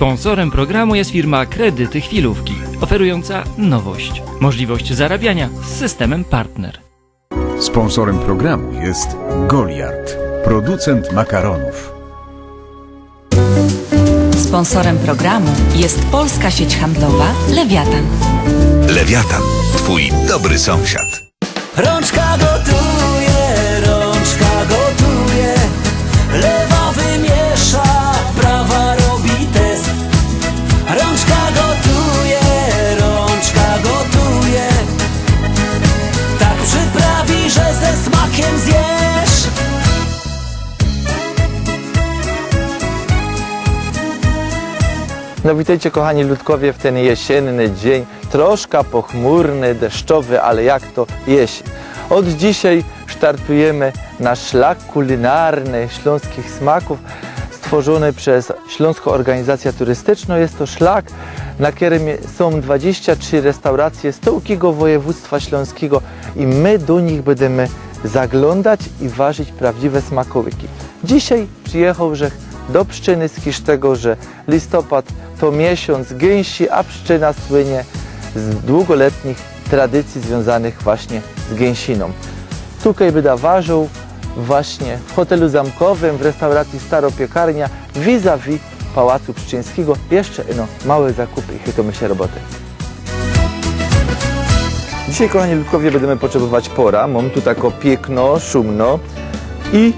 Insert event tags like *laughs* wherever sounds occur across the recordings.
Sponsorem programu jest firma Kredyty Chwilówki, oferująca nowość, możliwość zarabiania z systemem partner. Sponsorem programu jest Goliard, producent makaronów. Sponsorem programu jest polska sieć handlowa Lewiatan. Lewiatan, twój dobry sąsiad. Rączka gotuje, No witajcie kochani ludkowie w ten jesienny dzień, troszkę pochmurny, deszczowy, ale jak to jesień. Od dzisiaj startujemy na szlak kulinarny śląskich smaków stworzony przez Śląską Organizację Turystyczną. Jest to szlak, na którym są 23 restauracje z Tołkiego Województwa Śląskiego i my do nich będziemy zaglądać i ważyć prawdziwe smakołyki. Dzisiaj przyjechał Rzech do Pszczyny z Kisztego, że listopad to miesiąc gęsi, a Pszczyna słynie z długoletnich tradycji związanych właśnie z gęsiną. Tutaj byda ważył właśnie w hotelu zamkowym, w restauracji Staropiekarnia vis-a-vis Pałacu Pszczyńskiego. Jeszcze no, małe zakupy i chytomy się roboty. Dzisiaj, kochani ludkowie, będziemy potrzebować pora. Mam tu tako piękno, szumno i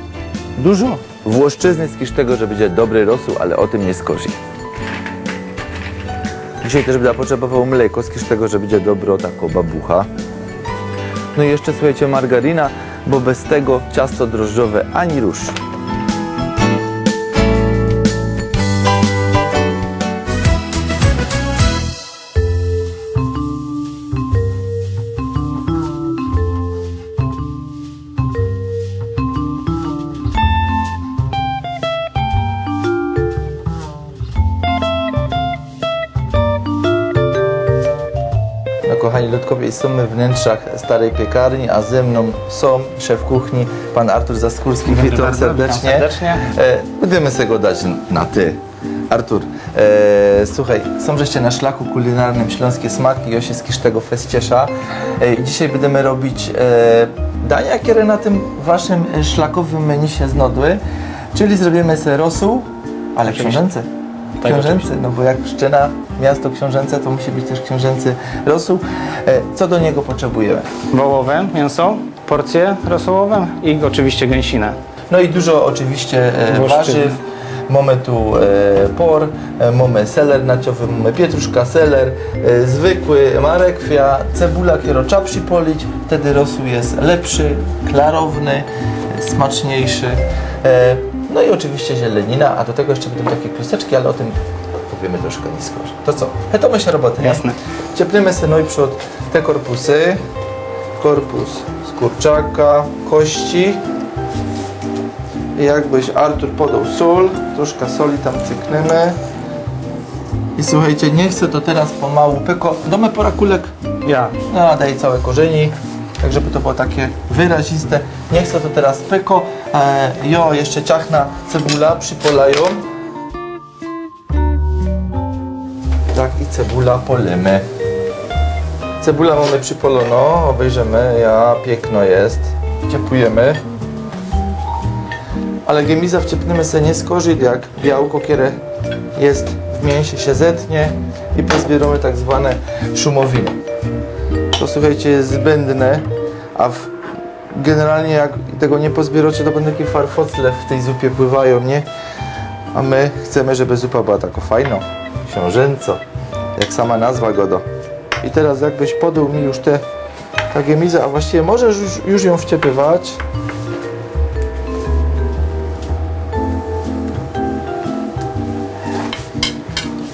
dużo włoszczyzny z tego, że będzie dobry rosół, ale o tym nie skorzy. Dzisiaj też będę potrzebował mleko z tego, że będzie dobro tako babucha. No i jeszcze słuchajcie margarina, bo bez tego ciasto drożdżowe ani rusz. Kochani ludkowie, jesteśmy w wnętrzach starej piekarni, a ze mną są szef kuchni, pan Artur Zaskórski. Witam bardzo, serdecznie. witam serdecznie. E, będziemy sobie go dać na ty. Artur, e, słuchaj, są żeście na szlaku kulinarnym Śląskie Smaki i Osiecki tego Festiesza. E, dzisiaj będziemy robić e, dania, które na tym waszym e, szlakowym menu się znodły. Czyli zrobimy sobie rosół, ale książęce. Tak, Książęcy, no bo jak Pszczyna, miasto książęce, to musi być też książęcy rosół. E, co do niego potrzebujemy? wołowe mięso, porcje rosołowe i oczywiście gęsinę. No i dużo oczywiście e, warzyw. Mamy tu e, por, mamy seler naciowy, mamy pietruszka, seler, zwykły, marekwia, cebula, kiero trzeba przypolić, wtedy rosół jest lepszy, klarowny, smaczniejszy. No i oczywiście zielenina, a do tego jeszcze będą takie kluseczki, ale o tym powiemy troszkę nisko. To co? Hetamy się roboty, nie? Jasne. Ciepniemy sobie no i przód te korpusy, korpus z kurczaka, kości, i jakbyś Artur podał sól, troszkę soli tam cykniemy. I słuchajcie, nie chcę to teraz pomału pyko. Domy pora kulek, Ja. no daję całe korzeni, tak żeby to było takie wyraziste. Nie chcę to teraz pyko. E, jo, jeszcze ciachna cebula, przypolają. Tak i cebula polemy. Cebula mamy przypolono, obejrzymy, ja, piękno jest. Ciepujemy. Ale gemiza wciepniemy sobie nie skorzy, jak białko, które jest w mięsie się zetnie i pozbieramy tak zwane szumowiny. To słuchajcie jest zbędne, a w, generalnie jak tego nie pozbieracie, to będą takie farfocle w tej zupie pływają, nie? A my chcemy, żeby zupa była taka fajna, książęco, jak sama nazwa godo. I teraz jakbyś podał mi już te ta gemiza, a właściwie możesz już, już ją wciepywać.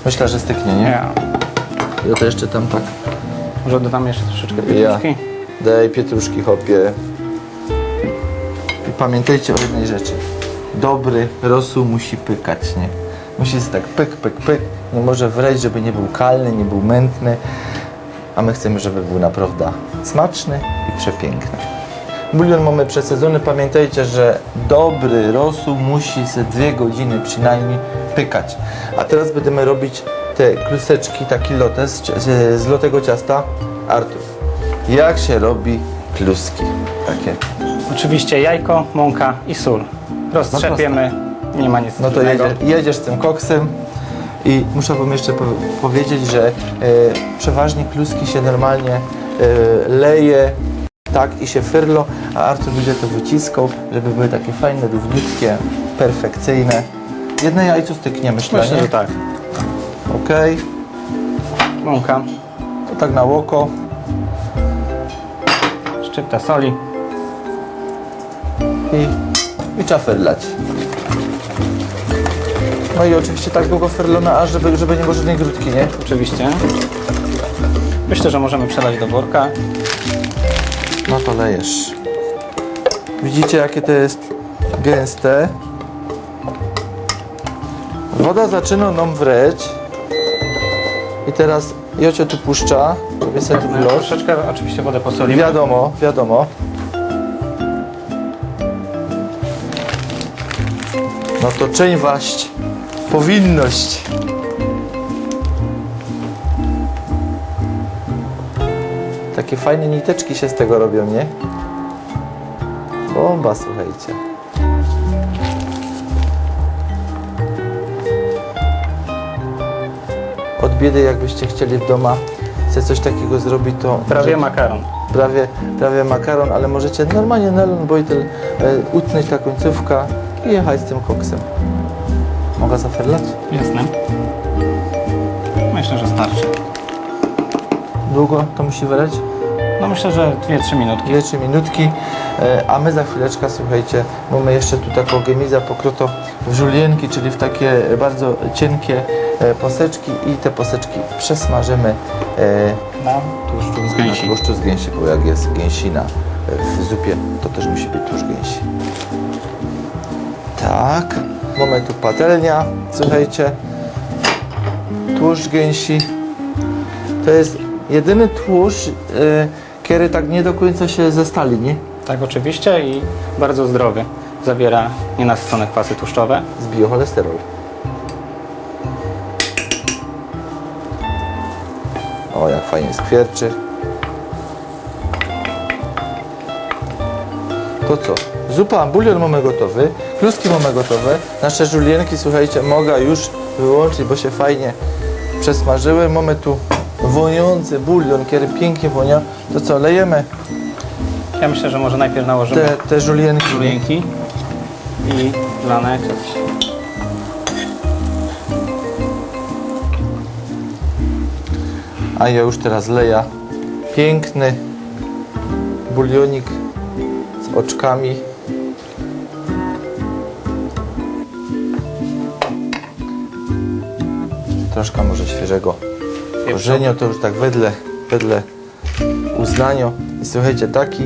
Myślę, że styknie, nie? Ja to jeszcze tam tak. Może dodam jeszcze troszeczkę Ja. pietruszki. Daj pietruszki hopie. I pamiętajcie o jednej rzeczy. Dobry rosół musi pykać, nie? Musi jest tak pyk, pyk, pyk. Nie może wreć, żeby nie był kalny, nie był mętny. A my chcemy, żeby był naprawdę smaczny i przepiękny. Bulion mamy przesadzony. Pamiętajcie, że dobry rosół musi ze dwie godziny przynajmniej pykać. A teraz będziemy robić te kluseczki, taki lotes z, z złotego ciasta. Artur, jak się robi kluski takie? Oczywiście jajko, mąka i sól. Roztrzepiemy, nie ma nic No to trudnego. jedzie, jedziesz z tym koksem i muszę wam jeszcze po, powiedzieć, że e, przeważnie kluski się normalnie e, leje tak i się fyrlo, a Artur będzie to wyciskał, żeby były takie fajne, równiutkie, perfekcyjne. Jedno jajco styknie, myślę, Myślę, nie? że tak. Okej, Mąka, to tak na oko. szczypta soli. i, i trzeba ferlać. No i oczywiście tak długo ferlone, aż żeby, żeby nie było żadnej grudki, nie? Oczywiście. Myślę, że możemy przelać do worka. No to lejesz. Widzicie jakie to jest gęste. Woda zaczyna nam wreć. I teraz Jocio tu puszcza, żeby sobie tu wlot. Troszeczkę oczywiście wodę posolimy. Wiadomo, wiadomo. No to czyń waść, powinność. Takie fajne niteczki się z tego robią, nie? Bomba, słuchajcie. Od biedy, jakbyście chcieli w doma sobie coś takiego zrobić, to Prawie możecie- makaron. prawie, prawie makaron, ale możecie normalnie nylon bojtel e, utnąć ta końcówka i jechać z tym koksem. Mogę zaferlać? Jasne. Myślę, że starczy. Długo to musi wyleć? No myślę, że 2-3 minutki. 2-3 minutki, e, a my za chwileczkę, słuchajcie, mamy jeszcze tu taką gemiza pokryto w żulienki, czyli w takie bardzo cienkie poseczki i te poseczki przesmażymy e, Na tłuszczu z na gęsi. tłuszczu z gęsi, bo jak jest gęsina e, w zupie, to też musi być tłuszcz gęsi. Tak, mamy tu patelnia, słuchajcie, tłuszcz gęsi. To jest jedyny tłuszcz, e, który tak nie do końca się zestali, nie? Tak, oczywiście i bardzo zdrowy. Zawiera nienasycone kwasy tłuszczowe. Z biocholesterol. O, jak fajnie skwierczy. To co? Zupa, bulion mamy gotowy, kluski mamy gotowe. Nasze żulienki, słuchajcie, mogę już wyłączyć, bo się fajnie przesmażyły. Mamy tu wojący bulion, który pięknie wonia. To co, lejemy Ja myślę, że może najpierw nałożymy te, te żulienki. żulienki i lane A ja już teraz leję piękny bulionik z oczkami. Troszkę może świeżego korzenia, to już tak wedle, wedle uznania. I słuchajcie, taki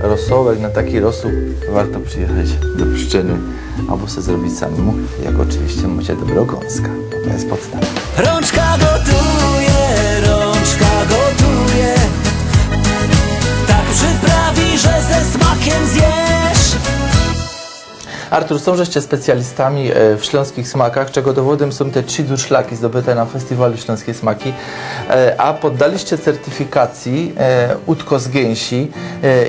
rosołek, na taki rosół warto przyjechać do Pszczyny albo sobie zrobić samemu, jak oczywiście macie dobrego gąska, to jest podstawa. Rączka gotuje, rączka gotuje. Tak przyprawi, że ze smakiem zjesz. Artur, są żeście specjalistami e, w śląskich smakach, czego dowodem są te trzy durszlaki zdobyte na festiwalu Śląskie Smaki, E, a poddaliście certyfikacji e, Utko z Gęsi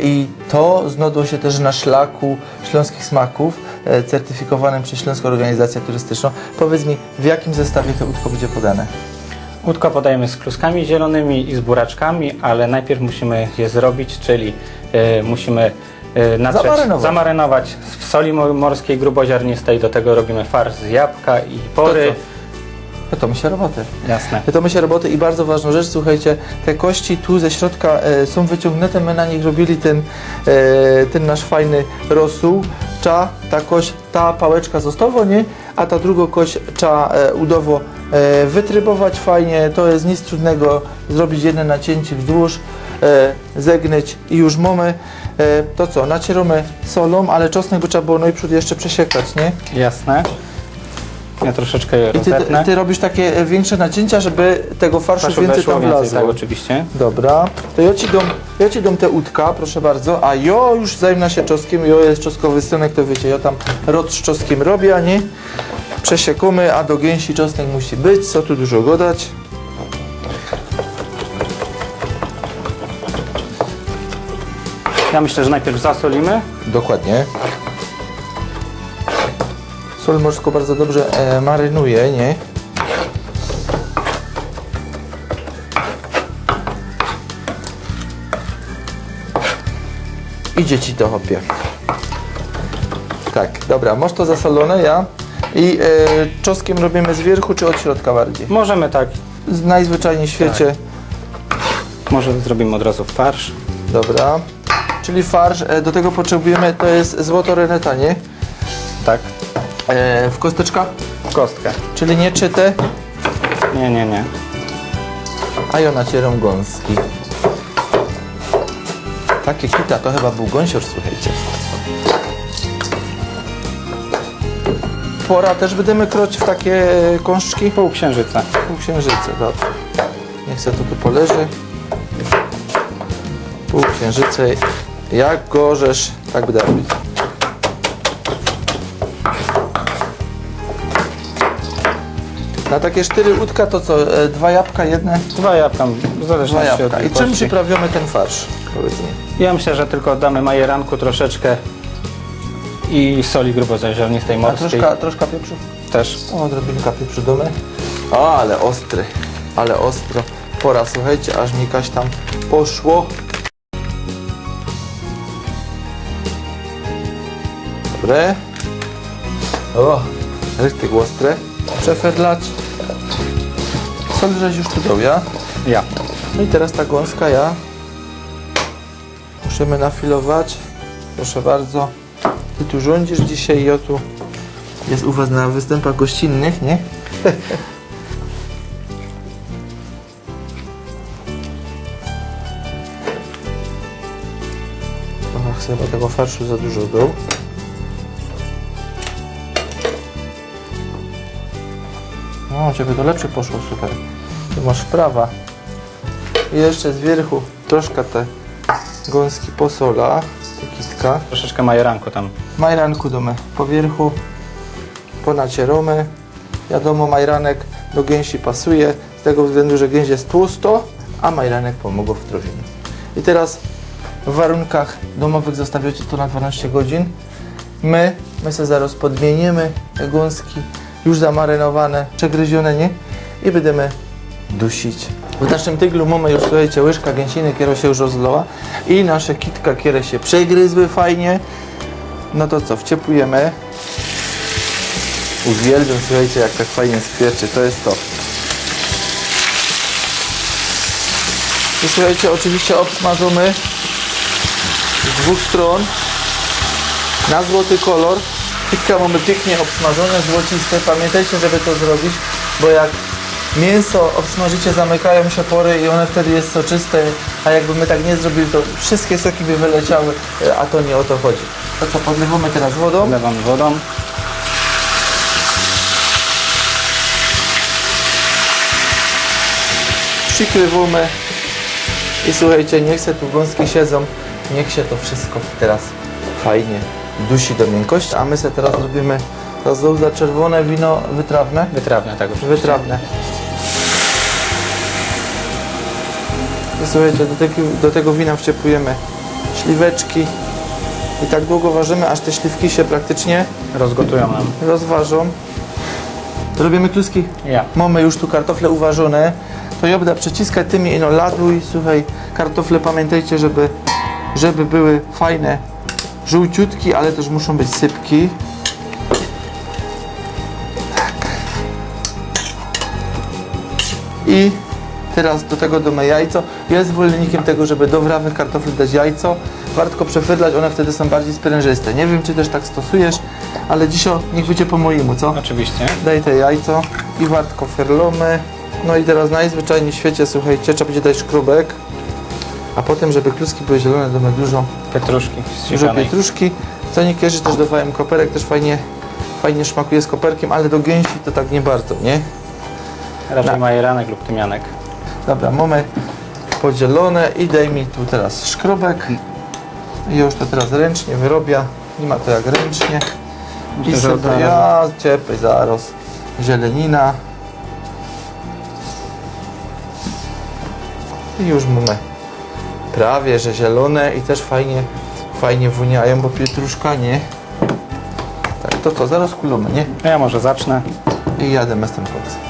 i to znodło się też na szlaku Śląskich Smaków certyfikowanym przez Śląską Organizację Turystyczną. Powiedz mi, w jakim zestawie to utko będzie podane? Łódko podajemy z kluskami zielonymi i z buraczkami, ale najpierw musimy je zrobić, czyli e, musimy e, natrzeć, Zamarynować. zamarynować w soli mo- morskiej gruboziarnistej. Do tego robimy farsz z jabłka i pory. To my się roboty. Jasne. To my się roboty i bardzo ważną rzecz, słuchajcie, te kości tu ze środka e, są wyciągnięte, my na nich robili ten, e, ten nasz fajny rosół. Cza, ta kość, ta pałeczka została, nie? A ta druga kość trzeba e, udowo e, wytrybować fajnie, to jest nic trudnego, zrobić jedno nacięcie wzdłuż, e, zegnyć i już mamy. E, to co, nacieramy solą, ale czosnek by trzeba było no i przód jeszcze przesiekać, nie? Jasne. Ja troszeczkę je I ty, rozetnę. ty robisz takie e, większe nacięcia, żeby tego farszu, Farszu więcej weszło tam więcej, wlazło. tak, oczywiście. Dobra, to ja ci dam, ja ci dam te udka, proszę bardzo, a jo już zajmę się czosnkiem, jo jest czosnkowy synek, to wiecie, ja tam rod z czosnkiem robię, a nie przesiekamy, a do gęsi czosnek musi być, co tu dużo gadać. Ja myślę, że najpierw zasolimy. Dokładnie. Sol morską bardzo dobrze e, marynuje, nie? Idzie ci to hopie. Tak, dobra, masz to zasolone, ja. I e, czosnkiem robimy z wierchu czy od środka bardziej? Możemy tak, Z najzwyczajniej w świecie. może zrobimy od razu farsz. Dobra. Czyli farsz, e, do tego potrzebujemy, to jest złoto reneta, nie? Tak, E, w kosteczka, w kostkę. czyli nie czyte, Nie, nie, nie. a ja nacieram gąski. Takie kita to chyba był gąsior, słuchajcie. Pora też będziemy kroć w takie kąszczki. Pół księżyca. Pół księżyca, dobra. Niech se to tu poleży. Pół księżyca. Jak gorzesz, tak będę robić. Na takie cztery łódka to co? e, Dwa jabłka, jedne? Dwa jabłka, w Dwa zależności od jabłka. I czym wielkości. przyprawiamy ten farsz? Powiedz mi. Ja myślę, że tylko damy majeranku troszeczkę i soli gruboziarnistej A morskiej. troszkę, troszkę pieprzu? Też. O, odrobinka pieprzu domy. O, ale ostry, ale ostro. Pora, słuchajcie, aż mi kaś tam poszło. Dobre. O, rytyk ostre. Przeferlać. Sol żeś już tu dał, ja? Ja. No i teraz ta gąska, ja. Musimy nafilować. Proszę bardzo. Ty tu rządzisz dzisiaj, ja tu jest u Was na występach gościnnych, nie? *laughs* Trochę chyba tego farszu za dużo był. O, ciebie to lepsze poszło, super. Ty masz prawa. I jeszcze z wierchu troszkę te gąski posola, kitka. Troszeczkę majeranku tam. Majranku domy po wierchu, ponacieramy. Wiadomo, majranek do gęsi pasuje, z tego względu, że gęś jest tłusto, a majranek pomogło w trowieniu. I teraz w warunkach domowych zostawiacie to na 12 godzin. My, my sobie zaraz podmienimy te gąski, już zamarynowane, przegryzione, nie? I będziemy dusić. W naszym tyglu mamy już, słuchajcie, łyżka gęsiny, która się już rozlała i nasze kitka, które się przegryzły fajnie. No to co, wciepujemy. Uwielbiam, słuchajcie, jak tak fajnie skwierczy, to jest to. I słuchajcie, oczywiście obsmażymy z dwóch stron na złoty kolor. Kitka mamy pięknie obsmażone, złociste. Pamiętajcie, żeby to zrobić, bo jak mięso obsmażycie, zamykają się pory i one wtedy jest soczyste, a jakby my tak nie zrobili, to wszystkie soki by wyleciały, a to nie o to chodzi. To co, podlewamy teraz wodą. Wlewam wodą. przykrywamy i słuchajcie, niech se tu gąski siedzą, niech się to wszystko teraz fajnie dusi do miękkości, a my se teraz robimy to za czerwone wino wytrawne, Wytrawne, tak oczywiście. wytrawne. I słuchajcie, do tego, do tego wina wciepujemy śliweczki i tak długo ważymy, aż te śliwki się praktycznie Rozgotują nam. rozważą. Robimy kluski Ja. Mamy już tu kartofle uważone. To ja będę przyciskać tymi ino laduj. Słuchaj, kartofle pamiętajcie, żeby, żeby były fajne, żółciutki, ale też muszą być sypki. Tak. I teraz do tego damy jajco. Ja jest zwolennikiem tego, żeby do wrawych kartofli dać jajco. Warto przefydlać, one wtedy są bardziej sprężyste. Nie wiem, czy też tak stosujesz, ale dzisiaj niech będzie po mojemu, co? Oczywiście. Daj te jajco i wartko ferlomy. No i teraz najzwyczajniej w świecie, słuchajcie, trzeba będzie dać szkrubek. A potem, żeby kluski były zielone, damy dużo, Pietruszki dużo pietruszki. Co niektórzy też dawają koperek, też fajnie fajnie szmakuje z koperkiem, ale do gęsi to tak nie bardzo, nie? Raczej Na- majeranek lub tymianek. Dobra, mamy podzielone i daj mi tu teraz szkrubek. I już to teraz ręcznie wyrobię. Nie ma to jak ręcznie. I Myślę, że sobie, od ja ciepły zaraz. Zielenina. I już mamy prawie, że zielone i też fajnie, fajnie woniają, bo pietruszka nie. Tak, to co, zaraz kulamy, nie? Ja może zacznę. I jadę tym koksem.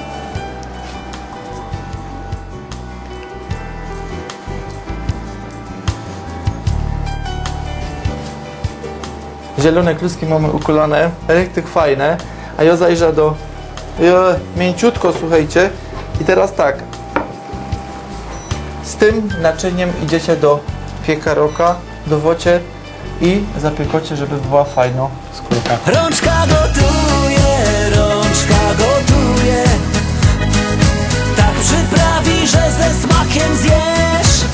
Zielone kluski mamy ukulane, elektryk fajne, a ja zajrzę do mięciutko, słuchajcie. I teraz tak, z tym naczyniem idziecie do piekaroka, do wocie i zapiekocie, żeby była fajno Skórka. Rączka gotuje, rączka gotuje Tak przyprawi, że ze smakiem zjesz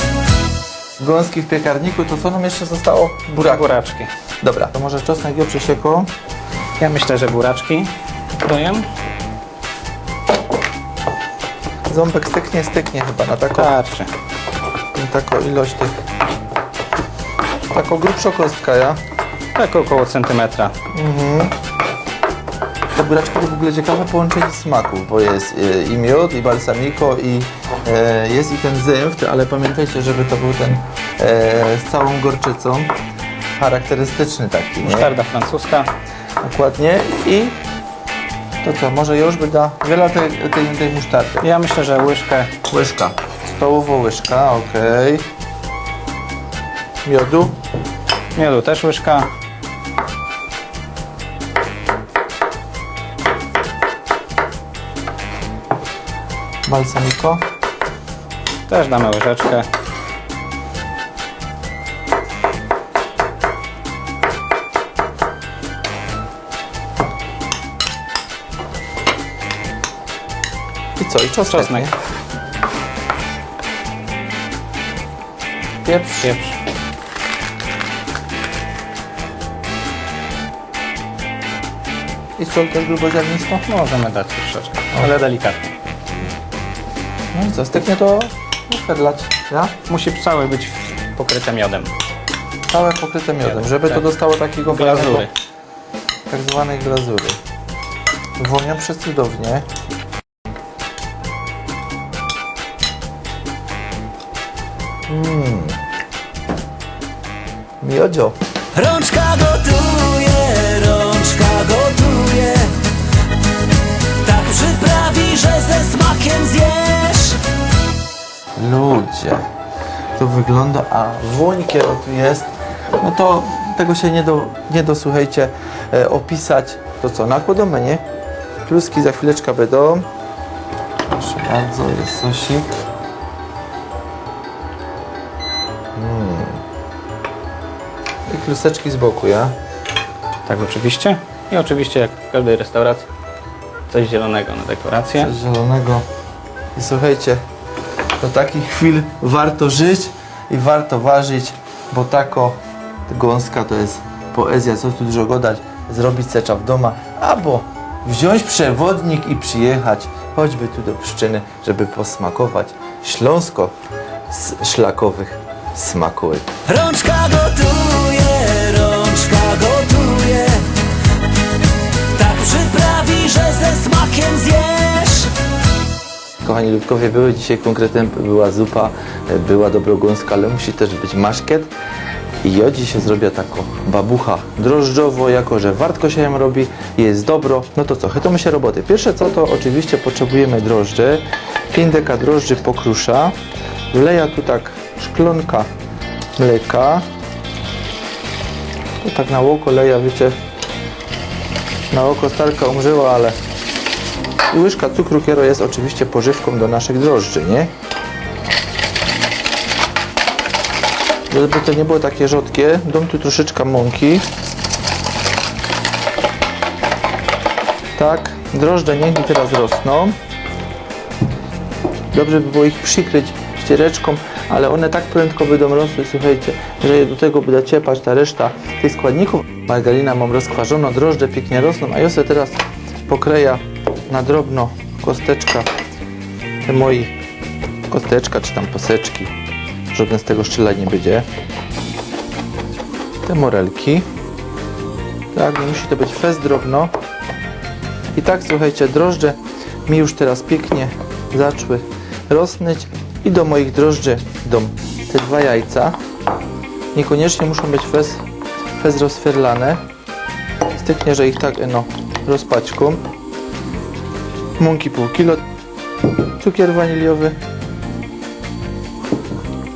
gąski w piekarniku, to co nam jeszcze zostało? Buraki. Buraczki. Dobra, to może czosnek ją przesiekło. Ja myślę, że buraczki kroję. Ząbek styknie, styknie chyba na taką, Starczy. na taką ilość tych. Taką grubszą kostkę, ja. Tak około centymetra. Te buraczki to w ogóle ciekawe połączenie smaków, bo jest y, i miód, i balsamico, i e, jest i ten zymft, ale pamiętajcie, żeby to był ten e, z całą gorczycą. Charakterystyczny taki, nie? Musztarda francuska. Dokładnie. I to co, może już by da wiele tej, tej, tej musztardy. Ja myślę, że łyżkę Łyżka. Stołowa łyżka, okej. Miodu. miodu też łyżka. Balsamico. Też damy łyżeczkę. I co? I czosnek. Czosnek. nie? Pieprz. Pieprz. I sól też gruboziarnistą. Możemy dać troszeczkę, ale delikatnie. No i co? Styknie to ferlać. Ja? Musi całe być pokryte miodem. Całe pokryte miodem, Miodem, żeby to tak. dostało takiego Glazury. tak zwanej glazury. Wonią przecudownie. Mmm. Miodzio. Rączka gotuje, rączka gotuje Tak przyprawi, że ze smakiem zjesz Ludzie, to wygląda, a woń kiero tu jest, no to tego się nie do, nie do słuchajcie, e, opisać. To co, nakładamy, nie? Kluski za chwileczkę będą. Proszę bardzo, jest sosik. Kluseczki z boku, ja? Tak oczywiście. I oczywiście jak w każdej restauracji coś zielonego na dekorację. Coś zielonego. I słuchajcie, do takich chwil warto żyć i warto ważyć, bo tako gąska to jest poezja, co tu dużo gadać, zrobić secza w doma, albo wziąć przewodnik i przyjechać choćby tu do Pszczyny, żeby posmakować śląsko z szlakowych smakowych. Rączka gotuje, Kochani Lubkowie, były dzisiaj konkretem, była zupa, e, była dobrogąska, ale musi też być maszkiet. I ja dzisiaj zrobię taką babucha drożdżowo, jako że wartko się ją robi, jest dobro. No to co, chytamy się roboty. Pierwsze co to oczywiście potrzebujemy drożdży. 5 deka drożdży pokrusza. Wleja tu tak szklonka mleka. To tak na oko leja, wiecie, na oko starka umrzyła, ale łyżka cukru kiero jest oczywiście pożywką do naszych drożdży, nie? Żeby to nie było takie rzodkie, dam tu troszeczkę mąki. Tak, drożdże niech mi teraz rosną. Dobrze by było ich przykryć ściereczką, ale one tak prędko będą rosły, słuchajcie, że do tego będzie ciepać ta reszta tych składników. Margarina mam rozkwarzoną, drożdże pięknie rosną, a ja teraz pokleja na drobno kosteczka te moi kosteczka czy tam poseczki. Żaden z tego szczyla nie będzie. Te morelki. Tak, nie musi to być fez drobno. I tak słuchajcie, drożdże mi już teraz pięknie zaczły rosnąć i do moich drożdży idą te dwa jajca. Niekoniecznie muszą być fez, fez rozferlane. Styknie, że ich tak no, rozpaćką. Mąki pół kilo, cukier waniliowy,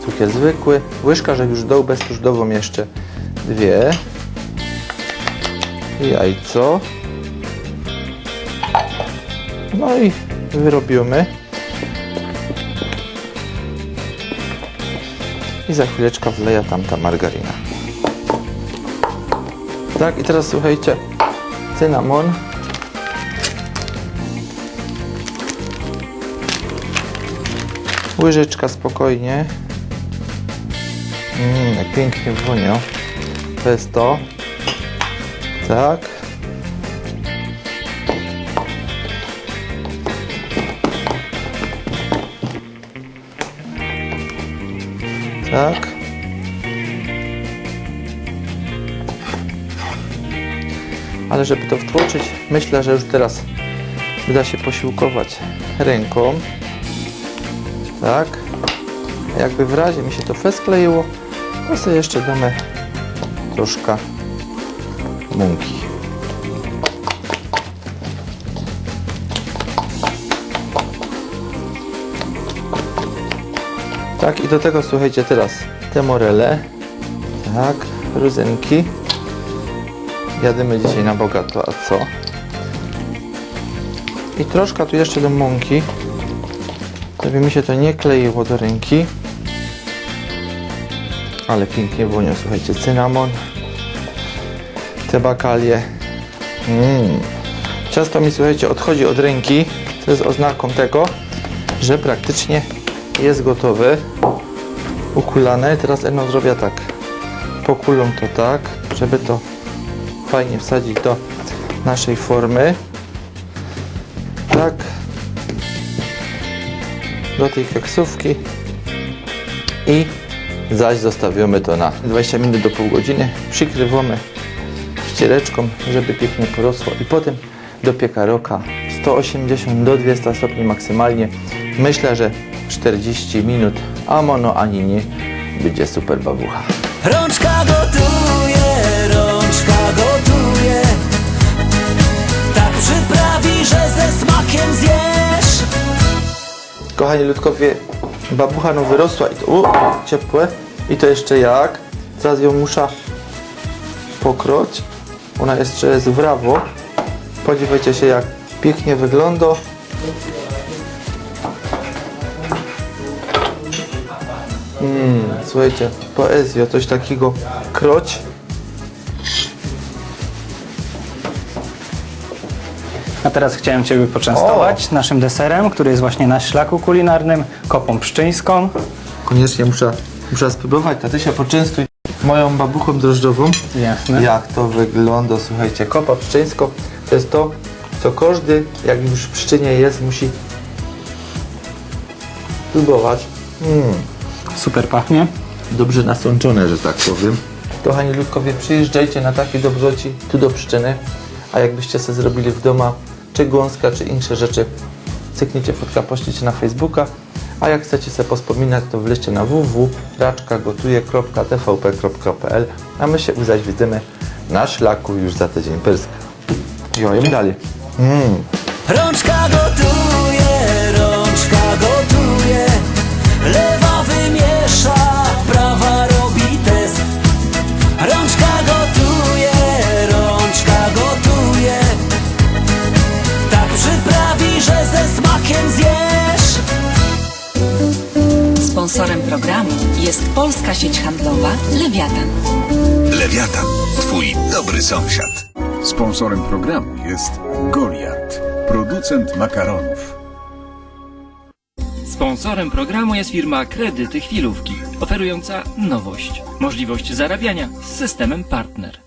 cukier zwykły, łyżka żebiuszdoł beztłuszczową jeszcze dwie, jajco, no i wyrobimy. I za chwileczkę wleja tam ta margarina. Tak, i teraz słuchajcie, cynamon. Łyżeczka spokojnie. Mmm, jak pięknie wonio. To jest to. Tak. Tak. Ale żeby to wtłoczyć, myślę, że już teraz da się posiłkować ręką. Tak. Jakby w razie mi się to fez kleiło, to sobie jeszcze damy troszkę mąki. Tak, i do tego słuchajcie teraz te morele. Tak, ruzynki. Jadymy dzisiaj na bogato, a co? I troszkę tu jeszcze do mąki, żeby mi się to nie kleiło do ręki. Ale pięknie wonia, słuchajcie, cynamon, te bakalie. Mm. Ciasto mi, słuchajcie, odchodzi od ręki, co jest oznaką tego, że praktycznie jest gotowy, ukulane. Teraz Eno zrobię tak, pokulą to tak, żeby to fajnie wsadzić do naszej formy. Tak, do tej keksówki i zaś zostawimy to na 20 minut do pół godziny. Przykrywamy ściereczką, żeby pięknie porosło i potem do piekaroka 180 do 200 stopni maksymalnie. Myślę, że 40 minut, a mono ani nie, będzie super babucha. Rączka gotuje, Kochani ludkowie, babucha no wyrosła i to u, ciepłe i to jeszcze jak. Teraz ją muszę pokroć. Ona jeszcze jest w rawo. Podziwiajcie się jak pięknie wygląda. Mm, słuchajcie, poezja, coś takiego kroć. A teraz chciałem Ciebie poczęstować naszym deserem, który jest właśnie na szlaku kulinarnym, kopą pszczyńską. Koniecznie muszę, muszę spróbować. Tatysia, poczęstuj moją babuchą drożdżową. Jasne. Jak to wygląda, słuchajcie, kopa pszczyńsko to jest to, co każdy, jak już w pszczynie jest, musi spróbować. Mm, Super pachnie. dobrze nasączone, że tak powiem. Kochani ludkowie, przyjeżdżajcie na takie dobroci tu do pszczyny, a jakbyście sobie zrobili w domu czy gąska, czy inne rzeczy, cyknijcie fotka, pościcie na Facebooka, a jak chcecie sobie pospominać, to wleźcie na www.raczkagotuje.tvp.pl a my się zaś widzimy na szlaku już za tydzień pysk. Jo, jem dalej. Mm. Rączka gotuje, programu jest polska sieć handlowa Lewiatan. Lewiatan, twój dobry sąsiad. Sponsorem programu jest Goliard, producent makaronów. Sponsorem programu jest firma Kredyty Chwilówki, oferująca nowość, możliwość zarabiania z systemem partner.